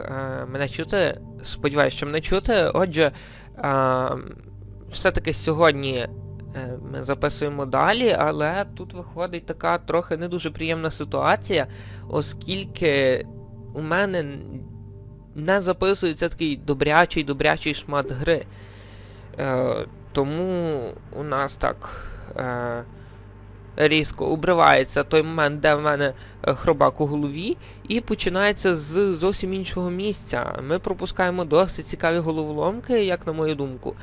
е, мене чути. Сподіваюсь, що мене чути. Отже, е, все-таки сьогодні е, ми записуємо далі, але тут виходить така трохи не дуже приємна ситуація, оскільки у мене не записується такий добрячий добрячий шмат гри. Тому у нас так різко убривається той момент, де в мене е, хробак у голові, і починається з зовсім іншого місця. Ми пропускаємо досить цікаві головоломки, як на мою думку.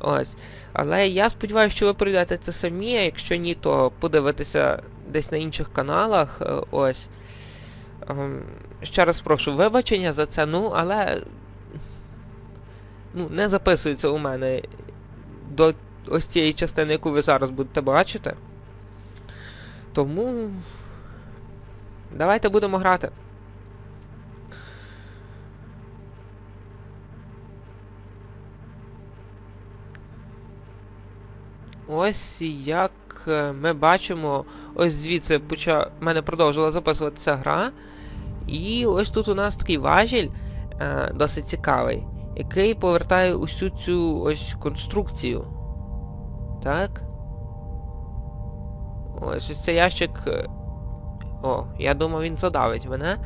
Ось. Але я сподіваюся, що ви пройдете це самі, а якщо ні, то подивитися десь на інших каналах. е, Ось. Ем, Ще раз прошу вибачення за це, ну, але ну, не записується у мене до ось цієї частини, яку ви зараз будете бачити. Тому давайте будемо грати. Ось як е, ми бачимо, ось звідси поча... в мене продовжила записуватися гра. І ось тут у нас такий важіль, е, досить цікавий, який повертає усю цю ось конструкцію. Так. Ось ось цей ящик. е, О, я думав він задавить мене.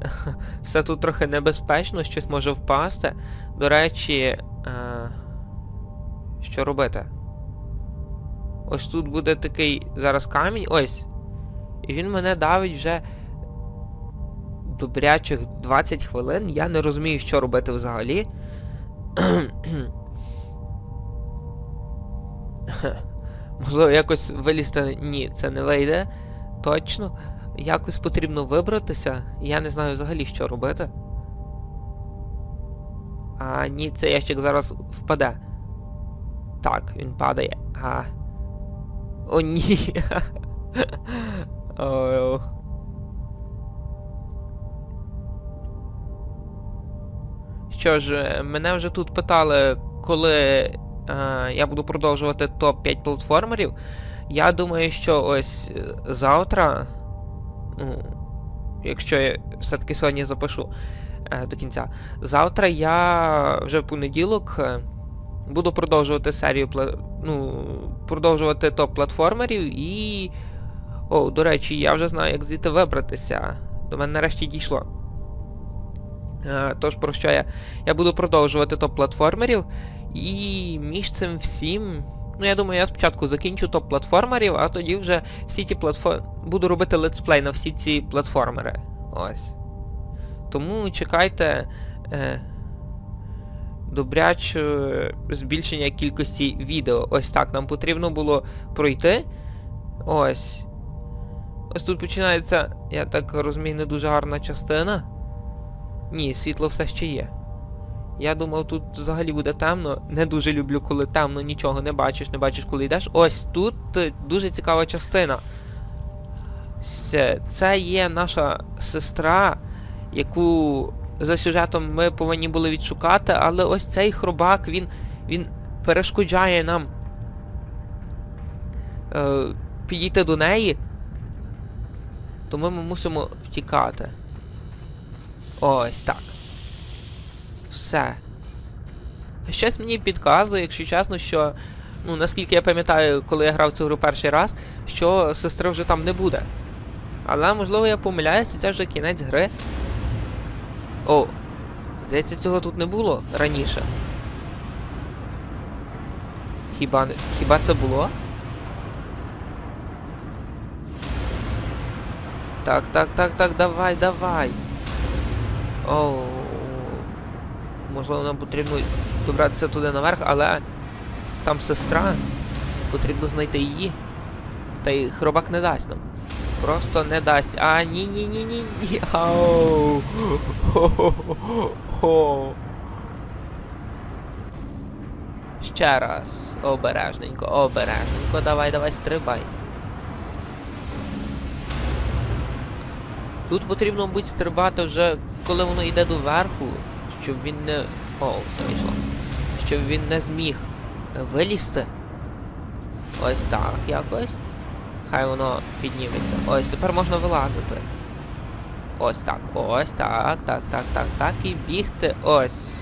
Все тут трохи небезпечно, щось може впасти. До речі, е, що робити? Ось тут буде такий зараз камінь, ось. І він мене давить вже добрячих 20 хвилин. Я не розумію, що робити взагалі. Можливо, якось вилізти... Ні, це не вийде. Точно. Якось потрібно вибратися. Я не знаю взагалі, що робити. А, ні, цей ящик зараз впаде. Так, він падає. А. О, ні. О. Що ж, е, мене вже тут питали, коли я буду продовжувати топ-5 платформерів. Я думаю, що ось е, завтра, ну, якщо я все-таки сьогодні запишу е, до кінця, завтра я вже в понеділок е, буду продовжувати серію пла- ну, продовжувати топ-платформерів і... О, до речі, я вже знаю, як звідти вибратися. До мене нарешті дійшло. Е, Тож про що я? Я буду продовжувати топ-платформерів. І між цим всім... Ну я думаю, я спочатку закінчу топ-платформерів, а тоді вже всі ті платформи... Буду робити летсплей на всі ці платформери. Ось. Тому чекайте е, добряче збільшення кількості відео. Ось так нам потрібно було пройти. Ось. Ось тут починається, я так розумію, не дуже гарна частина. Ні, світло все ще є. Я думав, тут взагалі буде темно. Не дуже люблю, коли темно, нічого не бачиш, не бачиш, коли йдеш. Ось тут е, дуже цікава частина. Це є наша сестра, яку за сюжетом ми повинні були відшукати, але ось цей хробак, він, він перешкоджає нам е, підійти до неї. Тому ми мусимо втікати. Ось так. Все. Щось мені підказує, якщо чесно, що... Ну, наскільки я пам'ятаю, коли я грав цю гру перший раз, що сестри вже там не буде. Але, можливо, я помиляюся, це вже кінець гри. О, здається, цього тут не було раніше. Хіба. Хіба це було? Так, так, так, так, давай, давай. Оу. Можливо, нам потрібно добратися туди наверх, але там сестра. Потрібно знайти її. Та й хробак не дасть нам. Просто не дасть. А, ні, ні. Ау. Хо-хо-хо-хо. Ще раз. Обережненько, обережненько. Давай, давай, стрибай. Тут потрібно будь стрибати вже, коли воно йде доверху, щоб він не... О, не вийшло. Щоб він не зміг вилізти. Ось так якось. Хай воно підніметься. Ось, тепер можна вилазити. Ось так, ось так, так, так, так, так. І бігти ось.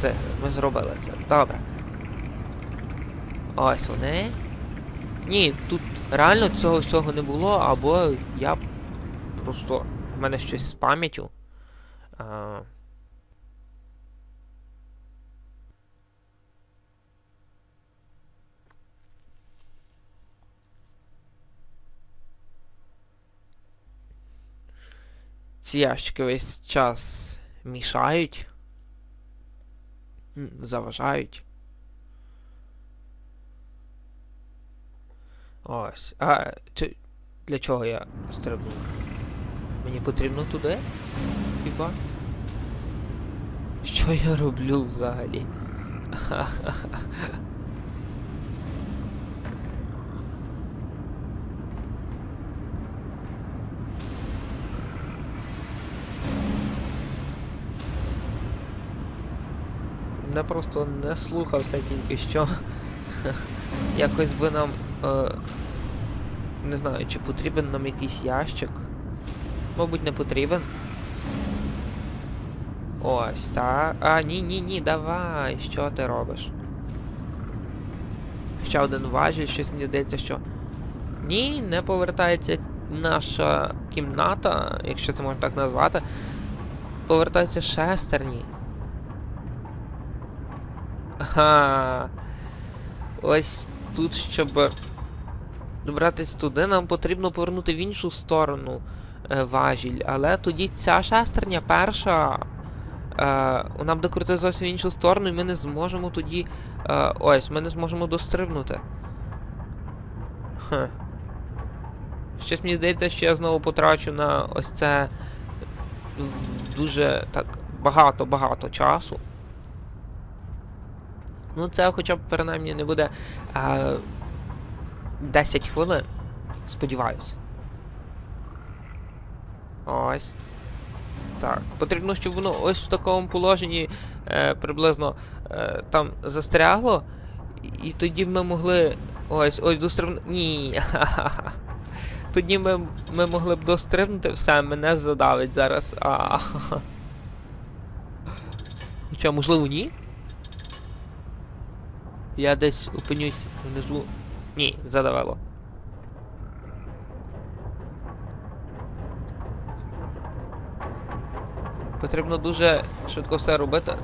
Це, ми зробили це. Добре. Ось вони. Ні, тут реально цього всього не було, або я просто... У мене щось з пам'яттю. А... Ці ящики весь час мішають. Заважають. Ось. А чи, для чого я стрибну? Мені потрібно туди? Хіба? Що я роблю взагалі? Мене просто не слухався тільки що. Якось би нам... Е, не знаю, чи потрібен нам якийсь ящик. Мабуть, не потрібен. Ось, так. А, ні, ні, ні, давай. Що ти робиш? Ще один важіль, щось мені здається, що... Ні, не повертається наша кімната, якщо це можна так назвати. Повертаються шестерні. Ага. Ось тут, щоб добратися туди, нам потрібно повернути в іншу сторону е, важіль. Але тоді ця шестерня перша. Е, вона буде крутити зовсім іншу сторону, і ми не зможемо тоді... Е, ось, ми не зможемо дострибнути. Хм. Щось мені здається, що я знову потрачу на ось це дуже так багато-багато часу. Ну це хоча б принаймні не буде а, 10 хвилин. Сподіваюсь. Ось. Так. Потрібно, щоб воно ось в такому положенні е, приблизно е, там застрягло. І тоді ми могли... Ось, ось дострибнути... Ні. Тоді ми, ми могли б дострибнути, все, мене задавить зараз. А. Хоча, можливо, ні? Я десь опинюсь внизу. Ні, задавало. Потрібно дуже швидко все робити.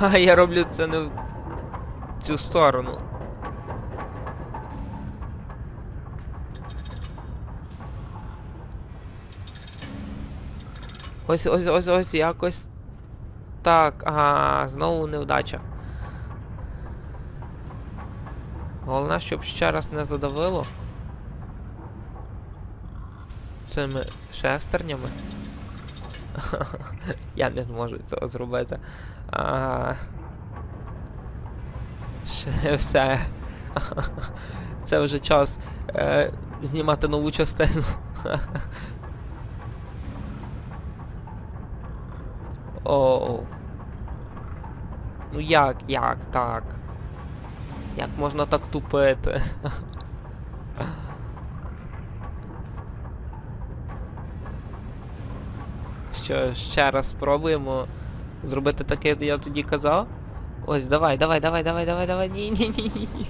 А я роблю це не в цю сторону. Ось ось ось ось якось. Так, ага, знову невдача. Головне, щоб ще раз не задавило. Цими шестернями. Я не зможу цього зробити. А... Ще все. Це вже час е, знімати нову частину. Оу. Ну як, як так? Як можна так тупити? Що, ще раз спробуємо зробити таке, як я тоді казав? Ось, давай, давай, давай, давай, давай, давай. Ні, ні, ні, ні, ні.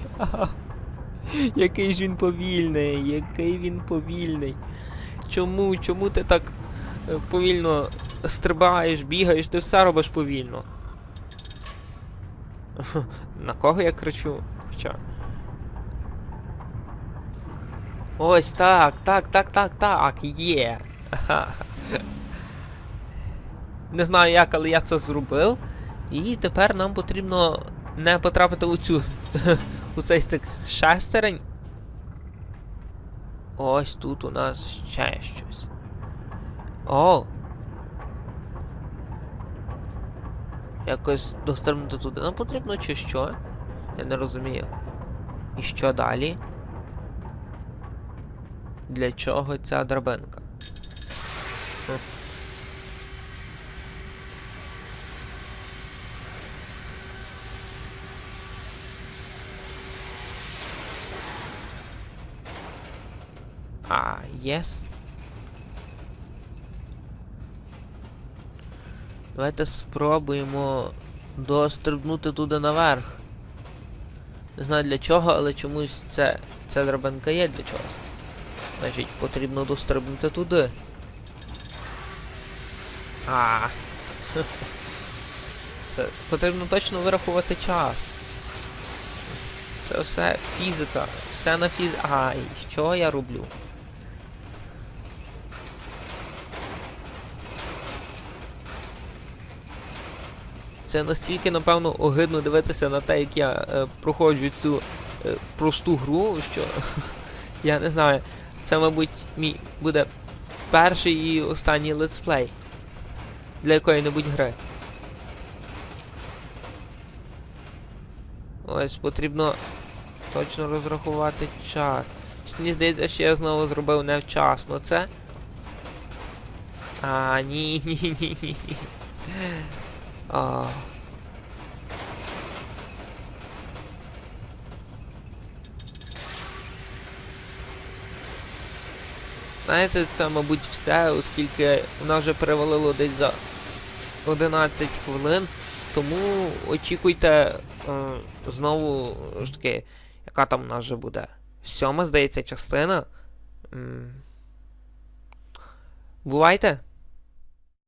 Який ж він повільний, який він повільний. Чому, чому ти так е, повільно стрибаєш, бігаєш, ти все робиш повільно. На кого я кричу? Що? Ось так, так, так, так, так, є. Не знаю як, але я це зробив. І тепер нам потрібно не потрапити у цю... у цей стик шестерень. Ось тут у нас ще щось. О! Якось дострибнути туди нам потрібно чи що? Я не розумію. І що далі? Для чого ця драбинка? Yes. Давайте спробуємо дострибнути туди наверх. Не знаю для чого, але чомусь це... Це драбинка є для чогось. Значить, потрібно дострибнути туди. А. Це Потрібно точно вирахувати час. Це все фізика. Все на фіз... Ай, що я роблю? Це настільки, напевно, огидно дивитися на те, як я е, проходжу цю е, просту гру, що я не знаю. Це, мабуть, мій буде перший і останній летсплей для якої-небудь гри. Ось потрібно точно розрахувати час. Мені здається, що я знову зробив невчасно це. А, ні, ні, ні, ні. А. Знаєте, це, мабуть, все, оскільки вона вже перевалило десь за 11 хвилин. Тому очікуйте е, знову ж таки, яка там у нас вже буде? Сьома, здається, частина. Бувайте!